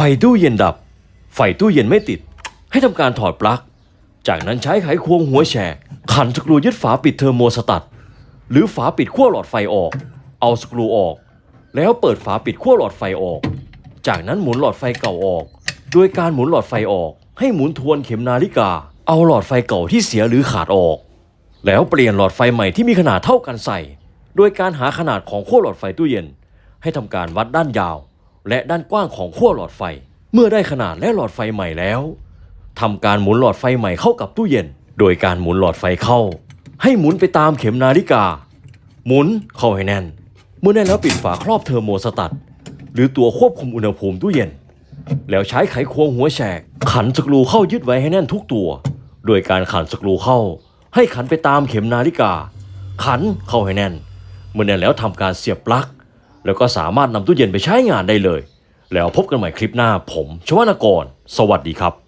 ไฟตู้เย็นดับ ไฟตู้เย็นไม่ติด ให้ทำการถอดปลั๊ก จากนั้นใช้ไขควงหัวแฉกขันสกรูยึดฝาปิดเทอร์โมสตัตหรือฝาปิดขั้วหลอดไฟออก เอาสกรูออก แล้วเปิดฝาปิดขั้วหลอดไฟออก จากนั้นหมุนหลอดไฟเก่าออก โดยการหมุนหลอดไฟออก ให้หมุนทวนเข็มนาฬิกา เอาหลอดไฟเก่าที่เสียหรือขาดออก แล้วเปลี่ยนหลอดไฟใหม่ที่มีขนาดเท่ากันใส่ โดยการหาขนาดของขั้วหลอดไฟตู้เย็น ให้ทำการวัดด้านยาว และด้านกว้างของขั้วหลอดไฟ เมื่อได้ขนาดและหลอดไฟใหม่แล้วทำการหมุนหลอดไฟใหม่เข้ากับตู้เย็น โดยการหมุนหลอดไฟเข้า ให้หมุนไปตามเข็มนาฬิกา หมุนเข้าให้แน่น เมื่อแน่นแล้วปิดฝาครอบเทอร์โมสตัตหรือตัวควบคุมอุณหภูมิตู้เย็น แล้วใช้ไขควงหัวแฉก ขันสกรูเข้ายึดไว้ให้แน่นทุกตัว โดยการขันสกรูเข้า ให้ขันไปตามเข็มนาฬิกา ขันเข้าให้แน่น เมื่อแน่นแล้วทำการเสียบปลั๊ก แล้วก็สามารถนำตู้เย็นไปใช้งานได้เลย แล้วพบกันใหม่คลิปหน้าผมชวนกร สวัสดีครับ